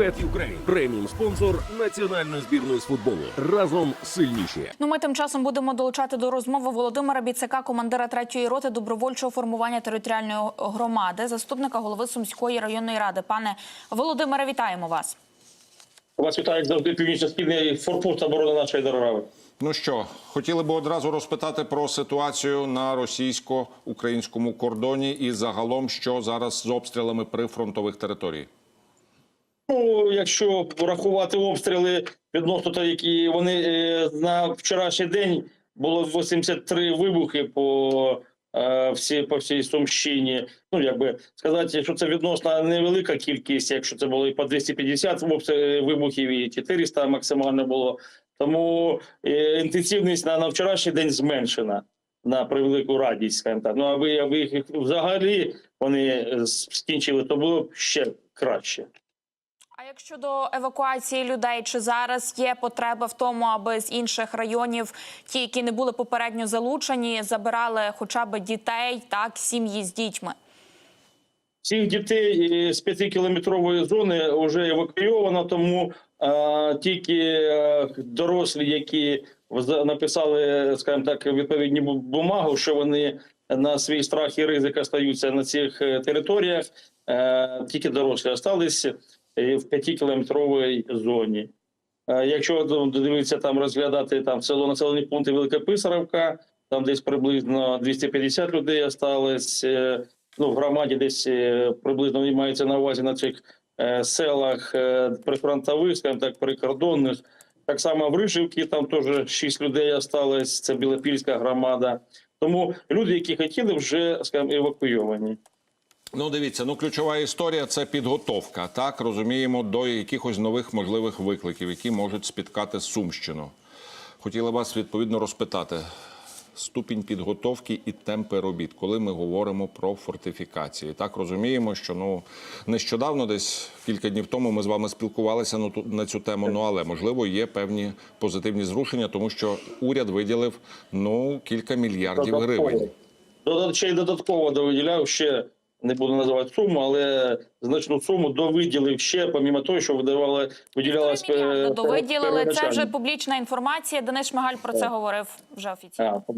Bet Ukraine – преміум спонсор національної збірної з футболу. Разом сильніші. Ну, ми тим часом будемо долучати до розмови Володимира Біцака, командира третьої роти добровольчого формування територіальної громади, заступника голови Сумської районної ради. Пане Володимире, вітаємо вас. Вас вітає як завжди північно-східний форпост оборони нашої держави. Ну що, хотіли би одразу розпитати про ситуацію на російсько-українському кордоні і загалом, що зараз з обстрілами прифронтових територій. Ну, якщо рахувати обстріли відносно того, які вони е, на вчорашній день було 83 вибухи по, е, всі, по всій Сумщині. Ну, якби сказати, що це відносно невелика кількість, якщо це було і по 250 обстріл- вибухів, і 400 максимально було. Тому е, інтенсивність на, на вчорашній день зменшена на превелику радість, скажімо так. Ну, аби, аби їх взагалі вони е, скінчили, то було б ще краще. А як щодо евакуації людей, чи зараз є потреба в тому, аби з інших районів, ті, які не були попередньо залучені, забирали хоча б дітей, так сім'ї з дітьми? Всіх дітей з п'ятикілометрової зони вже евакуйовано, тому е, тільки е, дорослі, які написали, скажімо так, відповідні бу- бумагу, що вони на свій страх і ризик остаються на цих е, територіях, е, тільки дорослі залишилися в п'ятикілометровій зоні. Е, Якщо ну, дивитися там розглядати там село населені пункти Велика Писарівка, там десь приблизно 250 людей осталось. е, Ну, в громаді десь е, приблизно мається на увазі на цих е, селах е, прифронтових, скажімо так, прикордонних. Так само в Рижівці там теж 6 людей осталось, це Білопільська громада. Тому люди, які хотіли, вже скажімо, евакуйовані. Ну, дивіться, ну ключова історія це підготовка. Так розуміємо до якихось нових можливих викликів, які можуть спіткати Сумщину. Хотіла вас відповідно розпитати ступінь підготовки і темпи робіт, коли ми говоримо про фортифікації. Так розуміємо, що ну нещодавно, десь кілька днів тому, ми з вами спілкувалися ну, на цю тему. Ну але можливо є певні позитивні зрушення, тому що уряд виділив ну кілька мільярдів гривень. Додат- ще й додатково довиділяв ще не буду називати суму, але значну суму довиділив ще, помімо того, що видавали виділялась Три мільярди е, довиділили. Це вже публічна інформація. Денис Шмигаль про це говорив вже офіційно. А.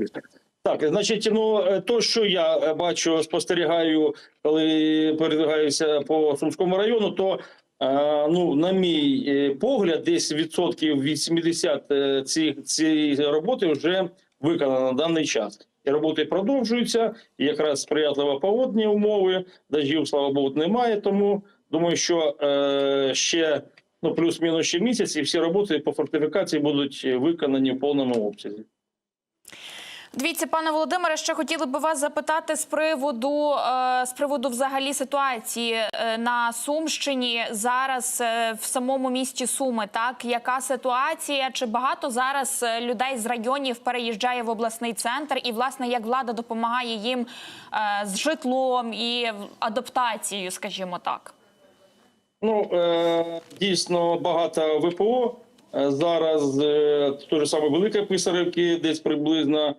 Так, значить, ну е, то, що я е, бачу, спостерігаю, коли передвигаюся по Сумському району, то ну, на мій погляд, десь відсотків 80 е, ці- цієї роботи вже виконано на даний час. І роботи продовжуються, і якраз сприятливо погодні умови, Дажів, слава Богу, немає. Тому думаю, що е, ще ну плюс-мінус ще місяць, і всі роботи по фортифікації будуть виконані в повному обсязі. Дивіться, пане Володимире, ще хотіли би вас запитати з приводу е, з приводу взагалі ситуації е, на Сумщині зараз е, в самому місті Суми. Так яка ситуація? Чи багато зараз людей з районів переїжджає в обласний центр? І власне як влада допомагає їм з житлом і адаптацією, скажімо так? Ну дійсно багато ВПО. Зараз е, те ж саме Велика Писарівки, десь приблизно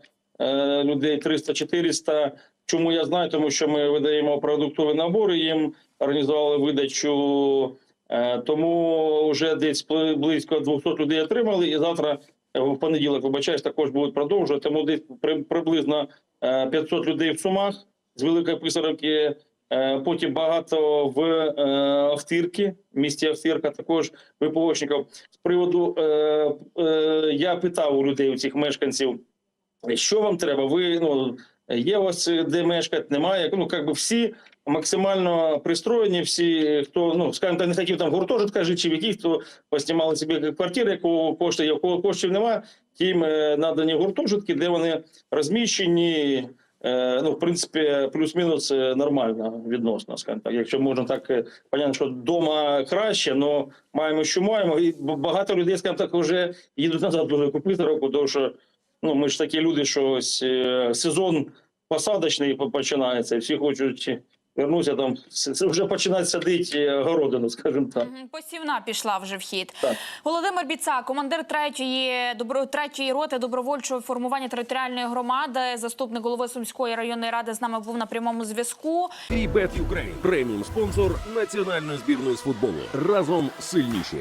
людей 300-400. Чому я знаю? Тому що ми видаємо продуктові набори, їм організували видачу, е, тому вже десь близько 200 людей отримали. І завтра е, в понеділок, вибачаюсь, також будуть продовжувати. Тому десь при- приблизно е, 500 людей в Сумах з Великої Писарівки. Е, Потім багато в е, Автирки, місті Автирка також ВПОшників. З приводу е, е, я питав у людей, у цих мешканців, що вам треба? Ви ну є у вас е, де мешкати? Немає. Ну як би всі максимально пристроєні, всі, хто ну скажімо не хотів там в гуртожитках жити, в яких, хто поснімали собі квартири, якого коштує, якого коштів немає, тим е, надані гуртожитки, де вони розміщені. Е, ну, в принципі, плюс-мінус нормально відносно, скажімо так. Якщо можна так понятно, що вдома краще, але маємо, що маємо. І багато людей, скажімо так, вже їдуть назад дуже купити року, тому що ну, ми ж такі люди, що ось, е, сезон посадочний починається, і всі хочуть вернуся там, с- вже починати садити е, городину, скажімо так. Посівна пішла вже в хід. Так. Володимир Біца, командир третьої добро третьої роти добровольчого формування територіальної громади, заступник голови Сумської районної ради з нами був на прямому зв'язку. І Bet Ukraine – преміум спонсор національної збірної з футболу. Разом сильніші.